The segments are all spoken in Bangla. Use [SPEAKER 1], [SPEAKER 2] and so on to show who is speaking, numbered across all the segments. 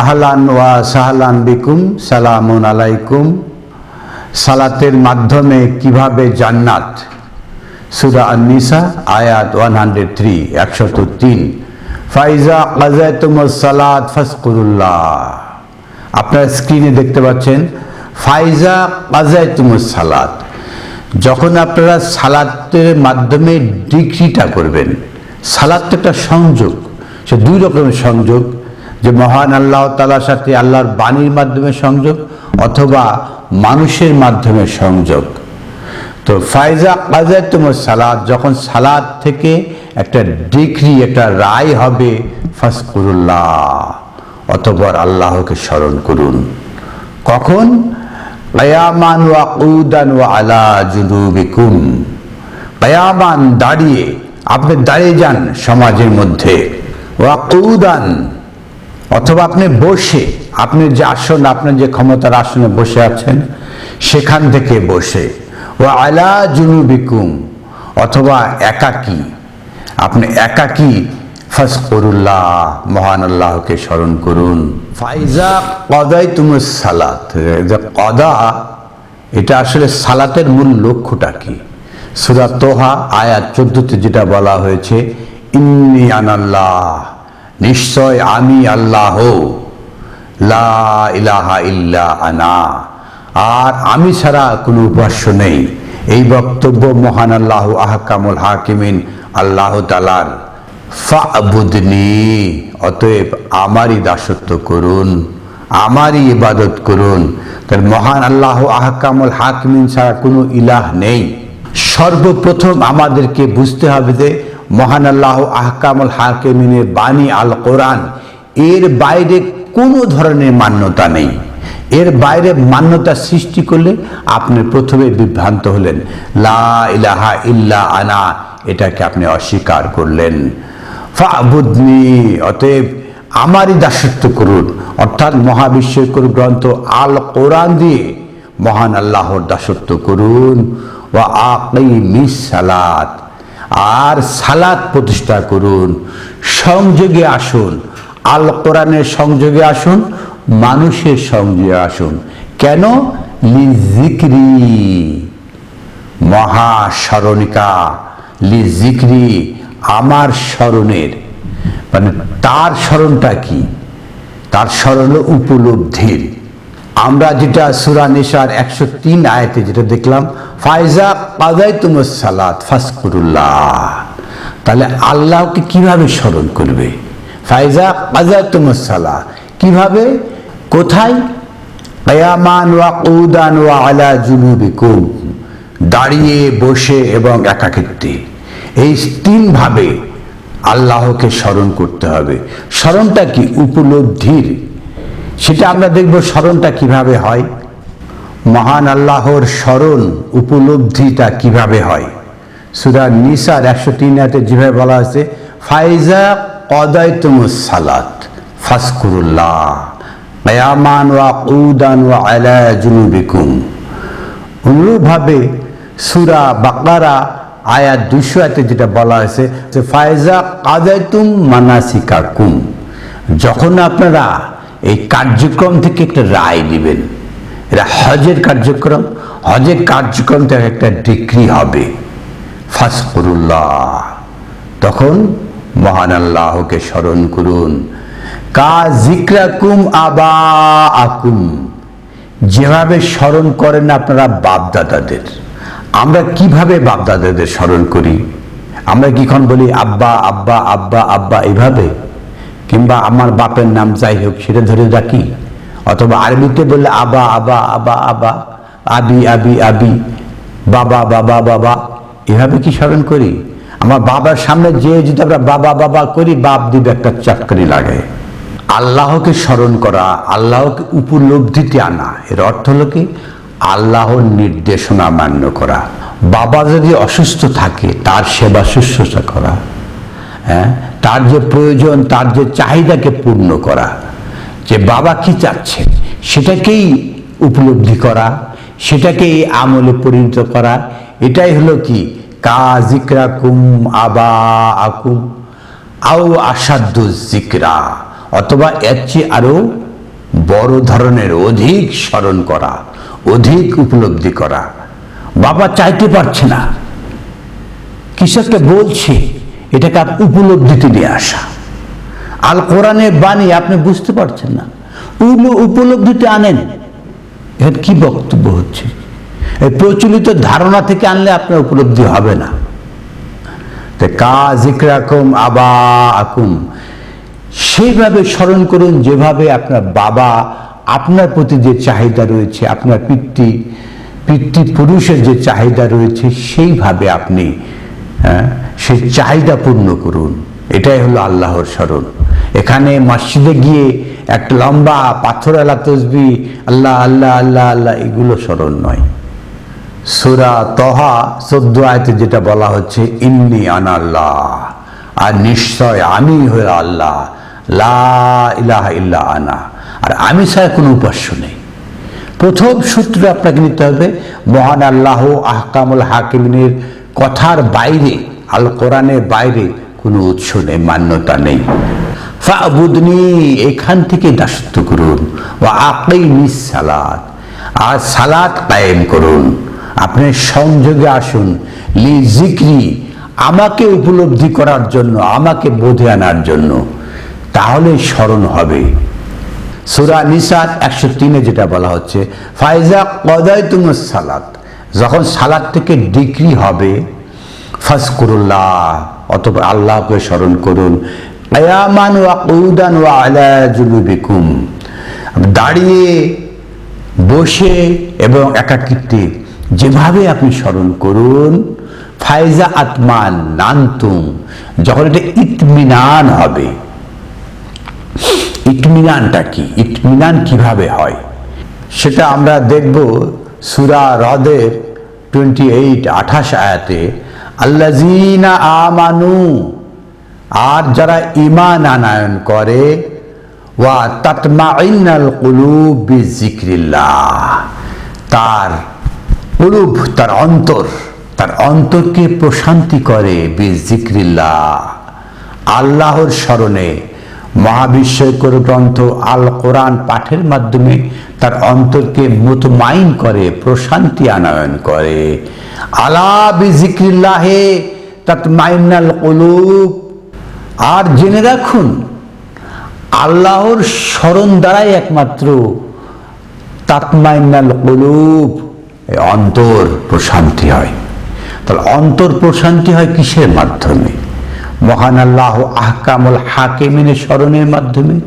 [SPEAKER 1] আহলান ওয়া সাহলান বিকুম, সালামুন আলাইকুম। সালাতের মাধ্যমে কীভাবে জান্নাত? সুরা আননিসা, আয়াত ওয়ান হান্ড্রেড থ্রি একশত তিন। ফাইজা কাজাতুম সালাত ফাসকুরুল্লাহ আপনার স্ক্রিনে দেখতে পাচ্ছেন, ফাইজা কাজাতুম সালাত। যখন আপনারা সালাতের মাধ্যমে ডিগ্রিটা করবেন সালাত একটা সংযোগ, সে দুই রকমের সংযোগ। যে মহান আল্লাহ তালার সাথে আল্লাহর বাণীর মাধ্যমে সংযোগ অথবা মানুষের মাধ্যমে সংযোগ। তো ফাইজা কাজা তোমার সালাদ যখন সালাদ থেকে একটা ডিগ্রি, একটা রায় হবে ফাসকুরুল্লাহ অতপর আল্লাহকে স্মরণ করুন। কখন? কয়ামান ওয়া উদান ওয়া আলা জুনুবিকুম। কয়ামান দাঁড়িয়ে, আপনি দাঁড়িয়ে যান সমাজের মধ্যে। ওয়া উদান অথবা আপনি বসে, আপনি যে আসন, আপনার যে ক্ষমতার আসনে বসে আছেন, সেখান থেকে বসে। ও আলা জুনুবিকুম, অথবা একাকী। আপনি একাকী ফাসকুরুল্লাহ মহান আল্লাহকে স্মরণ করুন। ফাইজা কদাই তুমি সালাত কদা, এটা আসলে সালাতের মূল লক্ষ্যটা কি? সুরা তোহা, আয়াত চোদ্দতে যেটা বলা হয়েছে, ইন্নি আনাল্লাহ নিশ্চয় আমি আল্লাহ। লা ইলাহা ইল্লা আনা। আর আমি ছাড়া কোনো উপাস্য নেই। এই বক্তব্য মহান আল্লাহ আহকামুল হাকিমিন আল্লাহ তালার ফাবুদনি, অতএব আমারই দাসত্ব করুন, আমারই ইবাদত করুন। তার মহান আল্লাহ আহকামুল হাকিমিন ছাড়া কোনো ইলাহ নেই। সর্বপ্রথম আমাদেরকে বুঝতে হবে যে মহান আল্লাহ আহকামুল হাকিমিনের বাণী আল কোরআন, এর বাইরে কোনো ধরনের মান্যতা নেই। এর বাইরে মান্যতা সৃষ্টি করলে আপনি প্রথমে বিভ্রান্ত হলেন। লা ইলাহা ইল্লা আনা, এটাকে আপনি অস্বীকার করলেন। ফাবুদনি, অতএব আমারই দাসত্ব করুন। অর্থাৎ মহাবিশ্বের মহাবিশ্বকর গ্রন্থ আল কোরআন দিয়ে মহান আল্লাহর দাসত্ব করুন। ও আকি মিস সালাত আর সালাত প্রতিষ্ঠা করুন, সংযোগে আসুন আল কোরআনের সংযোগে আসুন, মানুষের সংযোগে আসুন। কেন? লিজিক্রি। মহাস্মরণিকা লিজিক্রি আমার স্মরণের। মানে তার স্মরণটা কি? তার স্মরণ উপলব্ধির। আমরা যেটা সুরা নিসার একশো তিন আয়তে যেটা দেখলাম, ফাইজা কাদাই তুমর সালাত ফাসকুরুল্লাহ। তাহলে আল্লাহকে কীভাবে স্মরণ করবে? ফাইজা কাজা তুমর সালাহ কীভাবে? কোথায়? কয়ামান ওয়া আলা জুনুবিকুম, দাঁড়িয়ে, বসে এবং একাকিত্বে। এই তিনভাবে আল্লাহকে স্মরণ করতে হবে। স্মরণটা কি? উপলব্ধির সেটা আমরা দেখব স্মরণটা কীভাবে হয়। মহান আল্লাহর স্মরণ উপলব্ধিটা কীভাবে হয়। সুরা নিসার একশো তিন হাতে যেভাবে বলা হয়েছে, ফাইজা তুমুস সালাত ফাসকুরুল্লাহ কয়ামান ওয়া উদান ওয়া আলা জুনুবিকুম। অনুরূপভাবে সুরা বাকারা আয়াত দুশো এতে যেটা বলা হয়েছে যে ফায়জা কাদাইতুম মানাসিকা কুম যখন আপনারা এই কার্যক্রম থেকে একটা রায় দিবেন এটা হজের কার্যক্রম হজের কার্যক্রম থেকে একটা ডিগ্রি হবে। ফাসকুরুল্লাহ তখন মহান আল্লাহকে স্মরণ করুন। কা জিক্রাকুম আবা আকুম যেভাবে স্মরণ করেন আপনারা বাপদাদাদের। আমরা কীভাবে বাপদাদাদের স্মরণ করি? আমরা কিখন বলি আব্বা আব্বা আব্বা আব্বা এইভাবে কিংবা আমার বাপের নাম যাই হোক সেটা ধরে রাখি। অথবা আরবিতে বললে আবা আবা আবা আবা, আবি আবি আবি, বাবা বাবা বাবা, এভাবে কি স্মরণ করি? আমার বাবার সামনে যে যদি আমরা বাবা বাবা করি, বাপ দিবে একটা চাটকারি লাগে। আল্লাহকে স্মরণ করা, আল্লাহকে উপলব্ধিতে আনা, এর অর্থ হলো কি? আল্লাহর নির্দেশনা মান্য করা। বাবা যদি অসুস্থ থাকে, তার সেবা শুশ্রূষা করা। হ্যাঁ? তার যে প্রয়োজন, তার যে চাহিদাকে পূর্ণ করা, যে বাবা কি চাচ্ছে, সেটাকেই উপলব্ধি করা, সেটাকেই আমলে পরিণত করা, এটাই হলো কি? কাজিকরা কুম আবা আকুম আও আসাধ্য জিকরা অথবা এর চেয়ে আরও বড় ধরনের, অধিক স্মরণ করা, অধিক উপলব্ধি করা। বাবা চাইতে পারছে না। একটা বলছে? এটাকে উপলব্ধিতে নিয়ে আসা। আল কোরআনের বাণী আপনি বুঝতে পারছেন না। উপ- উপলব্ধিতে আনেন। এর কি বক্তব্য হচ্ছে? এই প্রচলিত ধারণা থেকে আনলে আপনার উপলব্ধি হবে না। তো কা জিক্রাকুম আবা আকুম সেইভাবে স্মরণ করুন, যেভাবে আপনার বাবা আপনার প্রতি যে চাহিদা রয়েছে, আপনার পিতৃ পিতৃপুরুষের যে চাহিদা রয়েছে, সেইভাবে আপনি হ্যাঁ, সে চাহিদা পূর্ণ করুন। এটাই হলো আল্লাহর স্মরণ। এখানে মসজিদে গিয়ে একটা লম্বা পাথর আলা তসবি আল্লাহ আল্লাহ আল্লাহ আল্লাহ এগুলো স্মরণ নয়। সুরা তহা চোদ্দ আয়তে যেটা বলা হচ্ছে ইন্নি আনাল্লাহ আর নিশ্চয় আমি হয়ে আল্লাহ। লা ইলাহা ইল্লা আনা। আর আমি ছাড়া কোনো উপাস্য নেই। প্রথম সূত্র আপনাকে নিতে হবে মহান আল্লাহ আহকামুল হাকিমিনের কথার বাইরে আল কোরআনের বাইরে কোনো উৎস নেই, মান্যতা নেই। ফাবুদনি, এখান থেকে দাসত্ব করুন। ও আকেই সালাদ আর সালাত কায়েম করুন। আপনি সংযোগে আসুন। লি জিক্রি আমাকে উপলব্ধি করার জন্য, আমাকে বোধে আনার জন্য। তাহলে স্মরণ হবে। সুরা নিসাদ একশো তিনে যেটা বলা হচ্ছে, ফাইজা কদায় তুমি সালাত। যখন সালাদ থেকে ডিগ্রি হবে ফাসকুরুল্লাহ অতপর আল্লাহকে স্মরণ করুন। আয়ামান দাঁড়িয়ে বসে এবং একাকিত্বে যেভাবে আপনি স্মরণ করুন, ফাইজা আত্মান নান্তুম, যখন এটা ইতমিনান হবে। ইতমিনানটা কি? ইতমিনান কীভাবে হয়? সেটা আমরা দেখব সুরা হ্রদের টোয়েন্টি এইট আঠাশ আয়াতে আল্লাজিনা আমানু আর যারা ইমান আনায়ন করে, ওয়া তাতমাইনাল কুলুব বিজিক্রিল্লাহ তার কুলুব, তার অন্তর, তার অন্তরকে প্রশান্তি করে বিজিক্রিল্লাহ আল্লাহর স্মরণে মহাবিস্ময়কর গ্রন্থ আল কোরআন পাঠের মাধ্যমে তার অন্তরকে মুতমাইন করে, প্রশান্তি আনয়ন করে। আলা বিজিক্রিল্লাহে তাতমাইনাল কুলুব। আর জেনে রাখুন, আল্লাহর স্মরণ দ্বারাই একমাত্র তাতমাইনাল এই অন্তর প্রশান্তি হয়। তাহলে অন্তর প্রশান্তি হয় কিসের মাধ্যমে? মহান আল্লাহ আহকামুল হাকিমিনের স্মরণের মাধ্যমে,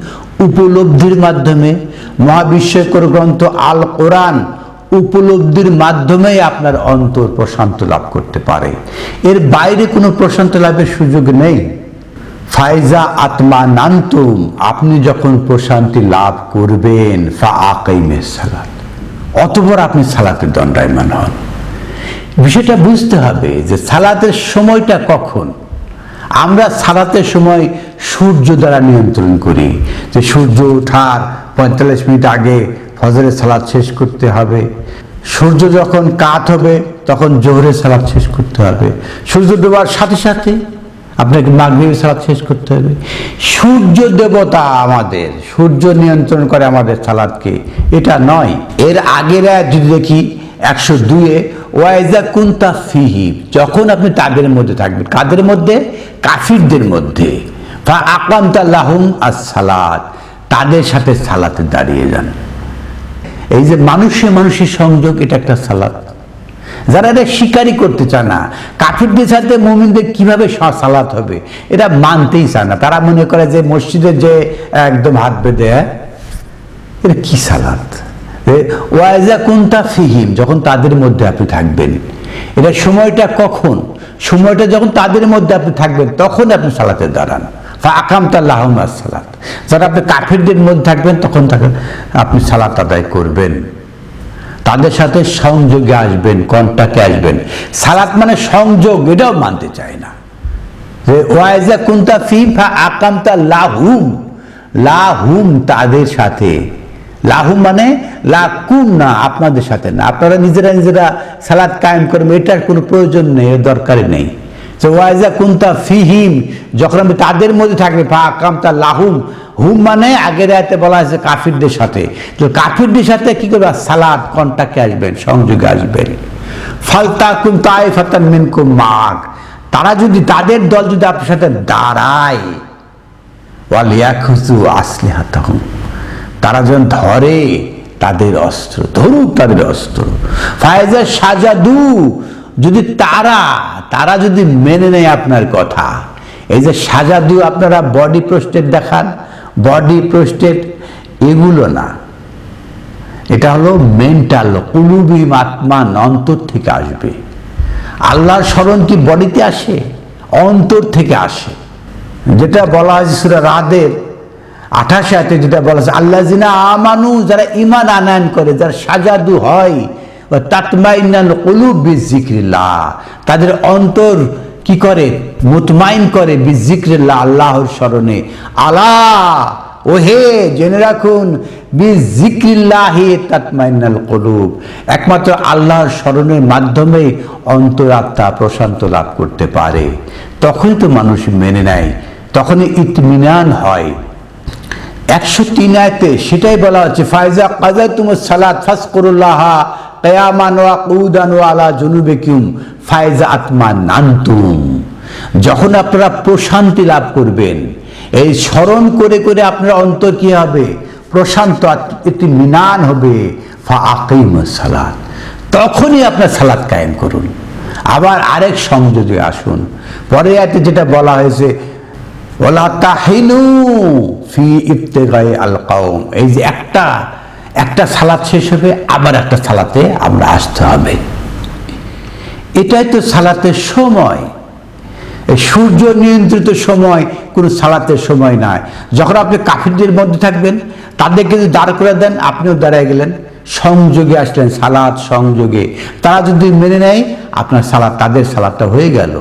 [SPEAKER 1] উপলব্ধির মাধ্যমে, মহাবিশ্বকর গ্রন্থ আল কোরআন উপলব্ধির মাধ্যমেই আপনার অন্তর প্রশান্ত লাভ করতে পারে। এর বাইরে কোনো প্রশান্ত লাভের সুযোগ নেই। ফাইজা আত্মা নান্তুম আপনি যখন প্রশান্তি লাভ করবেন ফা সালাত। অতপর আপনি সালাতের দণ্ডায়মান হন। বিষয়টা বুঝতে হবে যে সালাতের সময়টা কখন? আমরা সালাতের সময় সূর্য দ্বারা নিয়ন্ত্রণ করি। যে সূর্য ওঠার পঁয়তাল্লিশ মিনিট আগে ফজরের সালাদ শেষ করতে হবে। সূর্য যখন কাত হবে, তখন জোহরের সালাদ শেষ করতে হবে। সূর্য ডোবার সাথে সাথে আপনাকে মাগরিবের সালাদ শেষ করতে হবে। সূর্য দেবতা আমাদের, সূর্য নিয়ন্ত্রণ করে আমাদের সালাদকে এটা নয়। এর আগের যদি দেখি, একশো দুয়ে ওয়াইজা কুন্তা ফিহিব যখন আপনি তাদের মধ্যে থাকবেন। কাদের মধ্যে? কাফিরদের মধ্যে। ফা আকামতাল্লাহুম আর সালাদ তাদের সাথে সালাতে দাঁড়িয়ে যান। এই যে মানুষে মানুষের সংযোগ এটা একটা সালাত। যারা এটা স্বীকারই করতে চায় না কাফিরদের সাথে মোমিনদের কীভাবে সালাত হবে এটা মানতেই চায় না। তারা মনে করে যে মসজিদের যে একদম হাত বেঁধে হ্যাঁ, এটা কি সালাত? ওয়াইজা কুন্তা ফিহিম, যখন তাদের মধ্যে আপনি থাকবেন। এটা সময়টা কখন? সময়টা যখন তাদের মধ্যে আপনি থাকবেন, তখন আপনি সালাতে দাঁড়ান। আকামতাল্লাহ সালাত। যারা আপনি কাফিরদের মধ্যে থাকবেন, তখন তাকে আপনি সালাত আদায় করবেন। তাদের সাথে সংযোগে আসবেন, কন্টাক্টে আসবেন। সালাত মানে সংযোগ, এটাও মানতে চায় না। যে ওয়াইজা কুন্তা ফিফা আকামতা লাহুম। লাহুম তাদের সাথে। লাহুম মানে লাকুম না আপনাদের সাথে না। আপনারা নিজেরা নিজেরা সালাদ কায়েম করবেন, এটার কোনো প্রয়োজন নেই দরকারই নেই। তো ওয়াইজা কুন্তা ফিহিম, যখন আমি তাদের মধ্যে থাকবে ফা কামতা লাহুম, হুম মানে আগের আয়তে বলা হয়েছে কাফিরদের সাথে। তো কাফিরদের সাথে কি করবে সালাদ কন্টাক্টে আসবেন, সংযোগে আসবেন। ফালতা কুম তাই ফাতান মিনকুম মাগ। তারা যদি তাদের দল যদি আপনার সাথে দাঁড়ায় ওয়ালিয়াখুজু আসলে হাতাহুম তারা যেন ধরে, তাদের অস্ত্র, ধরুক তাদের অস্ত্র। ফায়জা সাজাদু, যদি তারা তারা যদি মেনে নেয় আপনার কথা, এই যে সাজাদু আপনারা বডি প্রস্টেট দেখান বডি প্রস্টেট এগুলো না। এটা হলো মেন্টাল কুলুবি আত্মা অন্তর থেকে আসবে। আল্লাহর স্মরণ কি বডিতে আসে? অন্তর থেকে আসে। যেটা বলা হয়েছে সুরা রাদের আঠাশে হাতে যেটা বলা হয়েছে আল্লাহ জিনা আমানু, যারা ইমান আনায়ন করে, যারা সাজাদু হয় তাতমাইনাল কলুব বিজিক্রিল্লাহ তাদের অন্তর কি করে? মুতমাইন করে বিজিক্রিল্লাহ আল্লাহর স্মরণে। আল্লাহ ওহে, জেনে রাখুন বিজিক্রিল্লাহি তাতমাইনাল কলুব। একমাত্র আল্লাহর স্মরণের মাধ্যমে অন্তরাত্মা প্রশান্ত লাভ করতে পারে। তখনই তো মানুষ মেনে নেয়, তখনই ইতমিনান হয়। একশো তিন আয়তে সেটাই বলা হচ্ছে ফায়জা কাজা তুমি সালাদ ফাস করুল্লাহ কয়ামান ওয়া কৌদান আলা জনুবেকিউম ফায়জা আত্মা নান্তুম যখন আপনারা প্রশান্তি লাভ করবেন, এই স্মরণ করে করে আপনার অন্তর কি হবে? প্রশান্ত একটি মিনান হবে, ফা আকিম সালাদ তখনই আপনার সালাদ কায়েম করুন। আবার আরেক সংযোগে আসুন। পরে এতে যেটা বলা হয়েছে ওলা তাহিনু ফি ইফতেগায়ে আল কাউম এই যে একটা একটা সালাত শেষ হবে, আবার একটা সালাতে আমরা আসতে হবে। এটাই তো সালাতের সময়। সূর্য নিয়ন্ত্রিত সময়, কোনো সালাতের সময় নয় যখন আপনি কাফিরদের মধ্যে থাকবেন, তাদেরকে যদি দাঁড় করে দেন, আপনিও দাঁড়ায় গেলেন, সংযোগে আসলেন সালাদ সংযোগে। তারা যদি মেনে নেয়, আপনার সালাদ তাদের সালাদটা হয়ে গেল।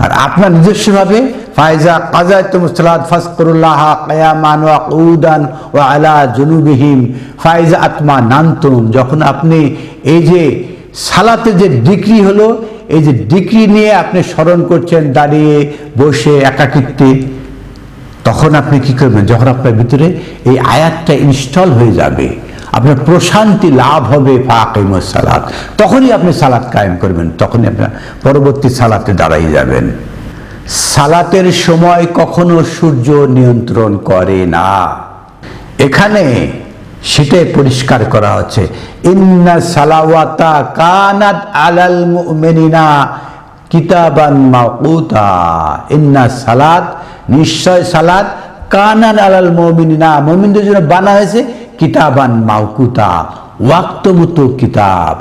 [SPEAKER 1] আর আপনার নিজস্বভাবে ফায়জা কাজায় তুমসালাদ ফাসকুরুল্লাহ কায়ামান ওয়া কৌদান ও আলা জুনুবিহিম ফায়জা আত্মা নান্তুম যখন আপনি এই যে সালাতে যে ডিগ্রি হলো, এই যে ডিগ্রি নিয়ে আপনি স্মরণ করছেন দাঁড়িয়ে বসে একাকিত্বে, তখন আপনি কি করবেন? যখন আপনার ভিতরে এই আয়াতটা ইনস্টল হয়ে যাবে আপনার প্রশান্তি লাভ হবে ফাকিম সালাদ তখনই আপনি সালাদ কায়েম করবেন, তখনই আপনার পরবর্তী সালাতে দাঁড়াই যাবেন। সালাতের সময় কখনো সূর্য নিয়ন্ত্রণ করে না। এখানে সেটাই পরিষ্কার করা হচ্ছে। ইন্না সালাওয়াতা কানাত আলাল মুমিনিনা কিতাবান মাউতা ইন্না সালাত, নিশ্চয় সালাত কানান আলাল মুমিনিনা। মুমিনদের জন্য বানা হয়েছে কিতাবান মাউকুতা ওয়াক্ত মতো কিতাব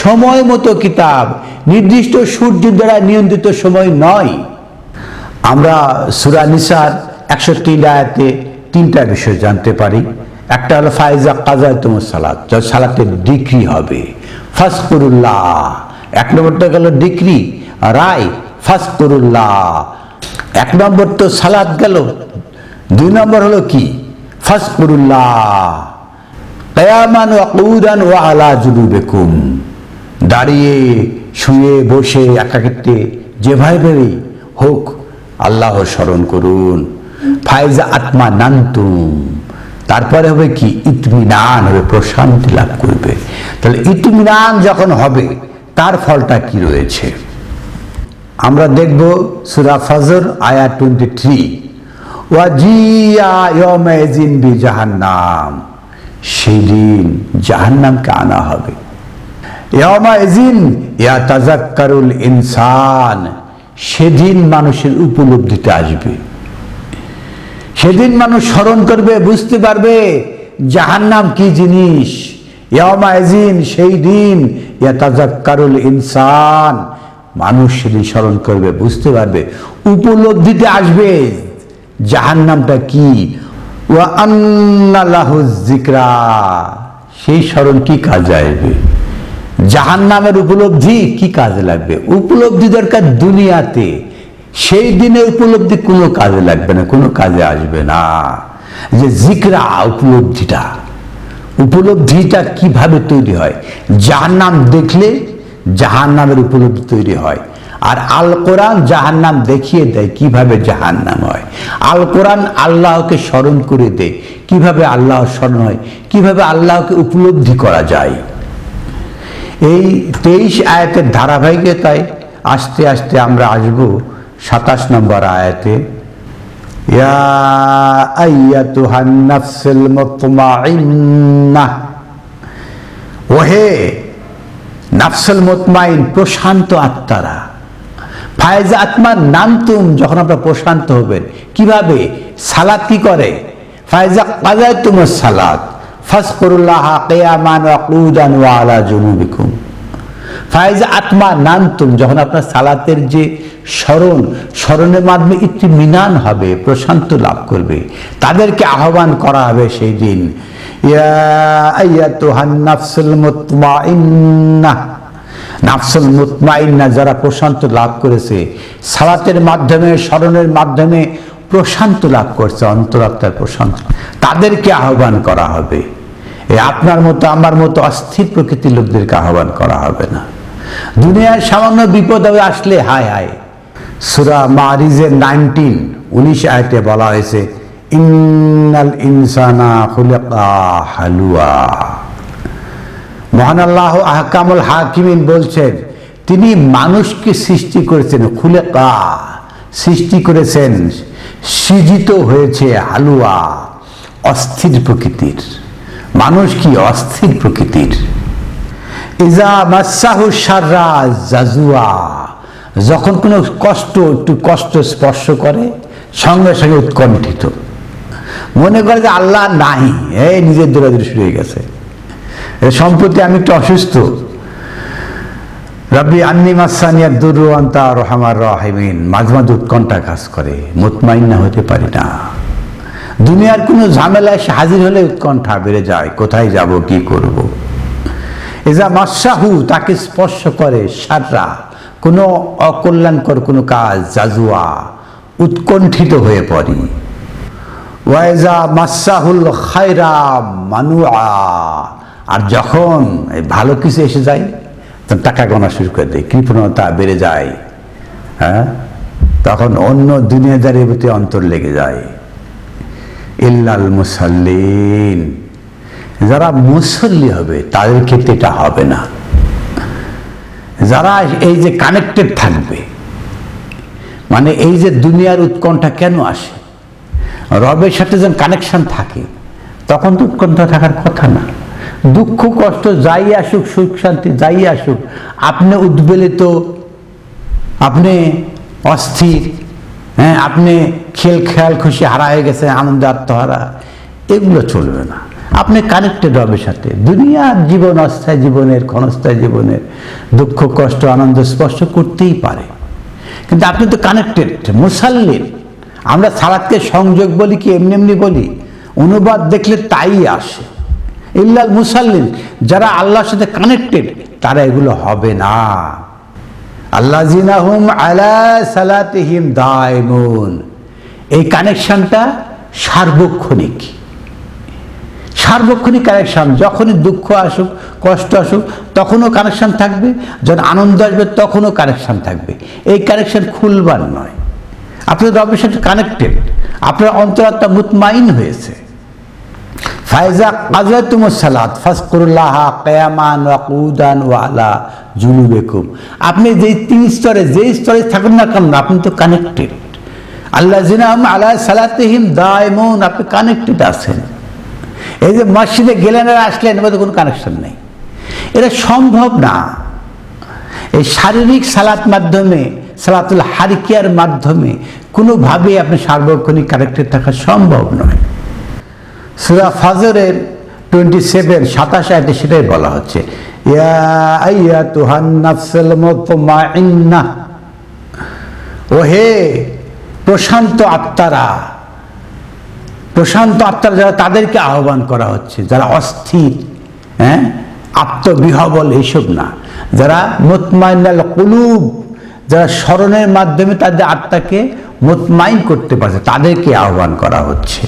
[SPEAKER 1] সময় মতো কিতাব, নির্দিষ্ট সূর্য দ্বারা নিয়ন্ত্রিত সময় নয়। আমরা সুরা নিসার একশো তিন আয়াতে তিনটা বিষয় জানতে পারি। একটা হলো ফায়জা কাজায় তোমার যখন সালাতের ডিগ্রি হবে। ফাসকুরুল্লাহ এক নম্বরটা গেল ডিক্রি রায় ফাসকুরুল্লাহ এক নম্বর তো সালাদ গেল। দুই নম্বর হলো কি? ফাসকুরুল্লাহ, কয়ামান ওয়া আলা জুলুবেকুম। দাঁড়িয়ে, শুয়ে, বসে, একাকিত্বে যেভাবেই হোক, আল্লাহ স্মরণ করুন। ফায়জা আত্মা নান্তুম তারপরে হবে কি? ইতমিনান হবে, প্রশান্তি লাভ করবে। তাহলে ইতমিনান যখন হবে, তার ফলটা কি রয়েছে? আমরা দেখব সুরা ফজর আয়া টোয়েন্টি থ্রি জাহান্নাম সেই জাহান্নামকে আনা হবে। ইয়মাইজিন ইনসান, সেদিন মানুষের উপলব্ধিতে আসবে। সেদিন মানুষ স্মরণ করবে, বুঝতে পারবে জাহান্নাম কি জিনিস। সেই দিন ইয়াতাজাক্কারুল ইনসান মানুষ সেদিন স্মরণ করবে, বুঝতে পারবে, উপলব্ধিতে আসবে। জাহান্নামটা কি? ওয়া যিকরা। সেই স্মরণ কি কাজে আসবে? জাহান নামের উপলব্ধি কি কাজে লাগবে? উপলব্ধি দরকার দুনিয়াতে। সেই দিনে উপলব্ধি কোনো কাজে লাগবে না, কোনো কাজে আসবে না। যে জিকরা উপলব্ধিটা। উপলব্ধিটা কীভাবে তৈরি হয়? জাহান নাম দেখলে জাহান নামের উপলব্ধি তৈরি হয়। আর আল কোরআন জাহান্নাম দেখিয়ে দেয় কীভাবে জাহান্নাম হয়। আল কোরআন আল্লাহকে স্মরণ করে দেয় কীভাবে আল্লাহ স্মরণ হয়, কীভাবে আল্লাহকে উপলব্ধি করা যায়। এই তেইশ আয়াতের ধারাবাহিকতায় আস্তে আস্তে আমরা আসব সাতাশ নম্বর আয়াতে। ওহে নাফসুল মুতমাইন, প্রশান্ত আত্মারা ফায়জা আত্মার নাম তুম যখন আপনারা প্রশান্ত হবেন কীভাবে? সালাত কি করে? ফায়জা কাজায় তুমর সালাত। ফাসকুরুল্লাহ কেয়ামান ওয়া কুদান ওয়া আলা জুনুবিকুম। ফায়জ আত্মা নান্তুম যখন আপনার সালাতের যে স্মরণ, স্মরণের মাধ্যমে একটি মিনান হবে, প্রশান্ত লাভ করবে। তাদেরকে আহ্বান করা হবে সেই দিন। ইয়া আইয়াতুহান নাফসুল মুতমাইন্নাহ। নাফসুল মুতমাইন্না যারা প্রশান্ত লাভ করেছে, সালাতের মাধ্যমে, স্মরণের মাধ্যমে প্রশান্ত লাভ করছে, অন্তরাত্মার প্রশান্ত। তাদেরকে আহ্বান করা হবে। আপনার মতো, আমার মতো অস্থির প্রকৃতির লোকদেরকে আহ্বান করা হবে না। দুনিয়ার সামান্য বিপদ হবে আসলে, হায় হায়। সুরা মারিজের নাইনটিন, উনিশ আয়তে বলা হয়েছে, ইন্নাল ইনসানা হালুয়া। মহান আল্লাহ আহকামুল হাকিমিন বলছেন, তিনি মানুষকে সৃষ্টি করেছেন খুলেকা সৃষ্টি করেছেন, সৃজিত হয়েছে হালুয়া, অস্থির প্রকৃতির। মানুষ কি অস্থির প্রকৃতির? ইজা মাসাহু সাররা জাজুয়া, যখন কোনো কষ্ট, একটু কষ্ট স্পর্শ করে, সঙ্গে সঙ্গে উৎকণ্ঠিত। মনে করে যে আল্লাহ নাই, এই নিজের দৌড়াদৌড়ি শুরু হয়ে গেছে। সম্প্রতি আমি একটু অসুস্থ। রব্বি আন্নি মাসানিয়া দুর্বান্তা রহমার রাহিমিন। মাঝে মাঝে উৎকণ্ঠা কাজ করে না হতে পারি না। দুনিয়ার কোনো ঝামেলায় সে হাজির হলে উৎকণ্ঠা বেড়ে যায়, কোথায় যাব, কি করব। এজা মাসাহু তাকে স্পর্শ করে সাররা। কোনো অকল্যাণকর কোনো কাজ, জাজুয়া, উৎকণ্ঠিত হয়ে পড়ি। ওয়াইজা মাসাহুল খায়রা মানুয়া আর যখন ভালো কিছু এসে যায়, তখন টাকা গোনা শুরু করে দেয়, কৃপণতা বেড়ে যায় হ্যাঁ? তখন অন্য দুনিয়াদারের প্রতি অন্তর লেগে যায়। ইল্লাল মুসাল্লিন। যারা মুসল্লি হবে, তাদের ক্ষেত্রে এটা হবে না। যারা এই যে কানেক্টেড থাকবে মানে এই যে দুনিয়ার উৎকণ্ঠা কেন আসে? রবের সাথে যখন কানেকশন থাকে, তখন তো উৎকণ্ঠা থাকার কথা না। দুঃখ, কষ্ট যাই আসুক, সুখ, শান্তি যাই আসুক, আপনি উদ্বেলিত, আপনি অস্থির হ্যাঁ আপনি খেল, খেয়াল, খুশি, হারা হয়ে গেছে, আনন্দ, আত্মহারা, এগুলো চলবে না। আপনি কানেক্টেড হবে সাথে। দুনিয়ার জীবন অস্থায়ী জীবনের, ক্ষণস্থায়ী জীবনের, দুঃখ, কষ্ট, আনন্দ স্পর্শ করতেই পারে। কিন্তু আপনি তো কানেক্টেড মুসাল্লিন। আমরা সালাদকে সংযোগ বলি কি, এমনি এমনি বলি? অনুবাদ দেখলে তাই আসে। ইল্লাল মুসাল্লিন, যারা আল্লাহর সাথে কানেক্টেড তারা এগুলো হবে না। আল্লাহ জিনাহুম আলা সালাতিহিম দায়মুন। এই কানেকশনটা সার্বক্ষণিক। সার্বক্ষণিক কানেকশন যখনই দুঃখ আসুক, কষ্ট আসুক, তখনও কানেকশন থাকবে। যখন আনন্দ আসবে, তখনও কানেকশন থাকবে। এই কানেকশন খুলবার নয়। আপনার রবের সাথে কানেক্টেড আপনার অন্তরাত্মা মুতমাইন হয়েছে। ফায়জা কাজাতুম সালাদ ফাসকুরুল্লাহ কেয়ামান ওয়া কুদান ওয়া আলা জুনুবেকুম। আপনি যেই তিন স্তরে, যেই স্তরে থাকুন না কেন, আপনি তো কানেক্টেড আল্লাহ জিনাম আলা সালাতিহিম দায়মুন, আপনি কানেক্টেড আছেন। এই যে মসজিদে গেলেন আর আসলেন মধ্যে কোনো কানেকশন নেই। এটা সম্ভব না। এই শারীরিক সালাত মাধ্যমে, সালাতুল হারিকিয়ার মাধ্যমে কোনোভাবে আপনি সার্বক্ষণিক কানেক্টেড থাকা সম্ভব নয়। সুরা ফাজরের টোয়েন্টি সেভেন সাতাশ আয়তে সেটাই বলা হচ্ছে। ওহে প্রশান্ত আত্মারা প্রশান্ত আত্মারা যারা তাদেরকে আহ্বান করা হচ্ছে, যারা অস্থির হ্যাঁ আত্মবিহবল এইসব না। যারা মুতমাইনাল কুলুব, যারা স্মরণের মাধ্যমে তাদের আত্মাকে মুতমাইন করতে পারছে, তাদেরকে আহ্বান করা হচ্ছে।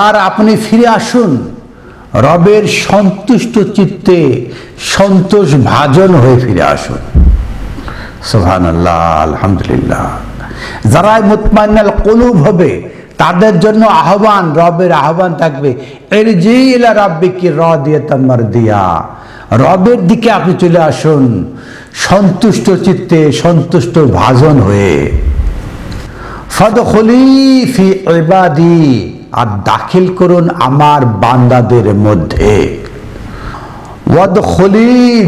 [SPEAKER 1] আর আপনি ফিরে আসুন, রবের সন্তুষ্ট চিত্তে সন্তোষ ভাজন হয়ে ফিরে আসুন। সোহান আল্লাহ আলহামদুলিল্লাহ। যারাই মুতমাইনাল কলুব হবে, তাদের জন্য আহ্বান, রবের আহ্বান থাকবে এর জিলা রাব্বিকি র দিয়ে তাম্মার দিয়া রবের দিকে আপনি চলে আসুন সন্তুষ্ট চিত্তে সন্তুষ্ট ভাজন হয়ে। ফদখলি ফি আর দাখিল করুন আমার বান্দাদের মধ্যে।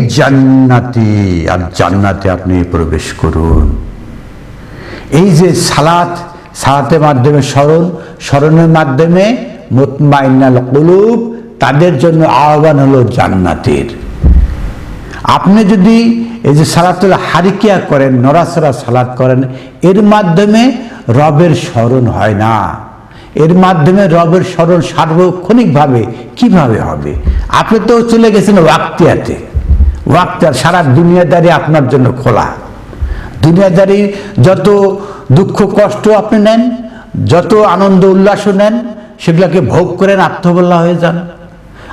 [SPEAKER 1] জান্নাতি, আর জান্নাতে আপনি প্রবেশ করুন। এই যে সালাত, সালাতের মাধ্যমে স্মরণ, স্মরণের মাধ্যমে মুতমাইনাল কুলুব, তাদের জন্য আহ্বান হলো জান্নাতের। আপনি যদি এই যে সালাতুল হারিকিয়া করেন, নড়াচড়া, সালাত করেন, এর মাধ্যমে রবের স্মরণ হয় না। এর মাধ্যমে রবের স্মরণ সার্বক্ষণিকভাবে কীভাবে হবে? আপনি তো চলে গেছেন ওয়াক্তিয়াতে। ওয়াক্তিয়ার সারা দুনিয়াদারি আপনার জন্য খোলা। দুনিয়াদারি যত দুঃখ, কষ্ট আপনি নেন, যত আনন্দ, উল্লাসও নেন, সেগুলোকে ভোগ করেন আত্মবল্লা হয়ে যান।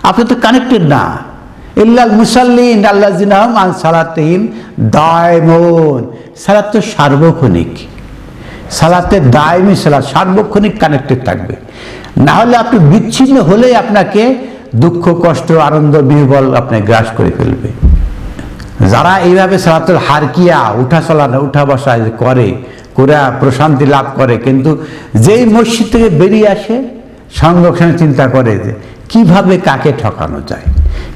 [SPEAKER 1] আপনি তো কানেক্টেড না। ইল্লাল মুসাল্লিন আল্লাহ জিনাহম আন সালাতহিম দায়মন। সালাত তো সার্বক্ষণিক। সালাতে দায়মি সালাত, সার্বক্ষণিক কানেক্টেড থাকবে। না হলে আপনি বিচ্ছিন্ন হলেই আপনাকে দুঃখ, কষ্ট, আনন্দ, বিহবল আপনি গ্রাস করে ফেলবে। যারা এইভাবে সালাতুল হারকিয়া, উঠা চলা, উঠা বসা করে করে প্রশান্তি লাভ করে, কিন্তু যেই মসজিদ থেকে বেরিয়ে আসে সংরক্ষণে চিন্তা করে যে কীভাবে কাকে ঠকানো যায়।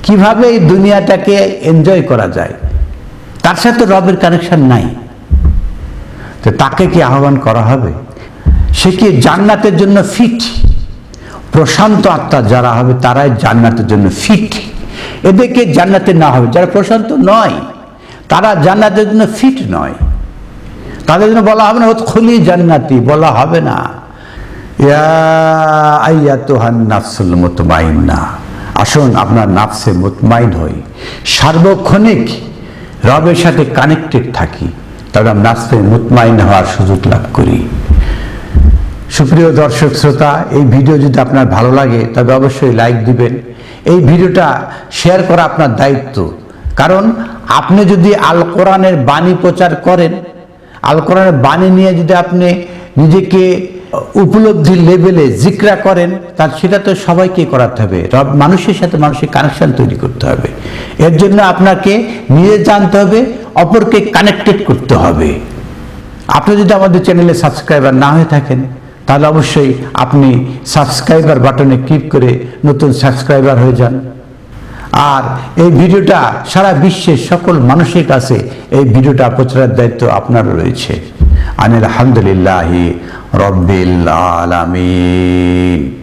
[SPEAKER 1] কীভাবে এই দুনিয়াটাকে এনজয় করা যায়? তার সাথে রবের কানেকশন নাই। তো তাকে কি আহ্বান করা হবে? সে কি জান্নাতের জন্য ফিট প্রশান্ত আত্মা যারা হবে, তারাই জান্নাতের জন্য ফিট এদেরকে জান্নাতে না হবে। যারা প্রশান্ত নয়, তারা জান্নাতের জন্য ফিট নয়। তাদের জন্য বলা হবে না খুলি জান্নাতি বলা হবে না। ইয়া আইয়া তোহান নাফসুল মুতমাইন্না। আসুন আপনার নাফসে মুতমাইন হই। সার্বক্ষণিক রবের সাথে কানেক্টেড থাকি তবে আমরা নাফসে মুতমাইন হওয়ার সুযোগ লাভ করি। সুপ্রিয় দর্শক শ্রোতা, এই ভিডিও যদি আপনার ভালো লাগে, তবে অবশ্যই লাইক দিবেন। এই ভিডিওটা শেয়ার করা আপনার দায়িত্ব। কারণ আপনি যদি আল কোরআনের বাণী প্রচার করেন, আল কোরআনের বাণী নিয়ে যদি আপনি নিজেকে উপলব্ধির লেভেলে জিকরা করেন, তার সেটা তো সবাইকে করাতে হবে। রব মানুষের সাথে মানুষের কানেকশন তৈরি করতে হবে। এর জন্য আপনাকে নিজে জানতে হবে, অপরকে কানেক্টেড করতে হবে। আপনি যদি আমাদের চ্যানেলে সাবস্ক্রাইবার না হয়ে থাকেন, তাহলে অবশ্যই আপনি সাবস্ক্রাইবার বাটনে ক্লিক করে নতুন সাবস্ক্রাইবার হয়ে যান। আর এই ভিডিওটা সারা বিশ্বের সকল মানুষের কাছে এই ভিডিওটা প্রচারের দায়িত্ব আপনার রয়েছে। আনিল আলহামদুলিল্লাহি Rabbil Alamin.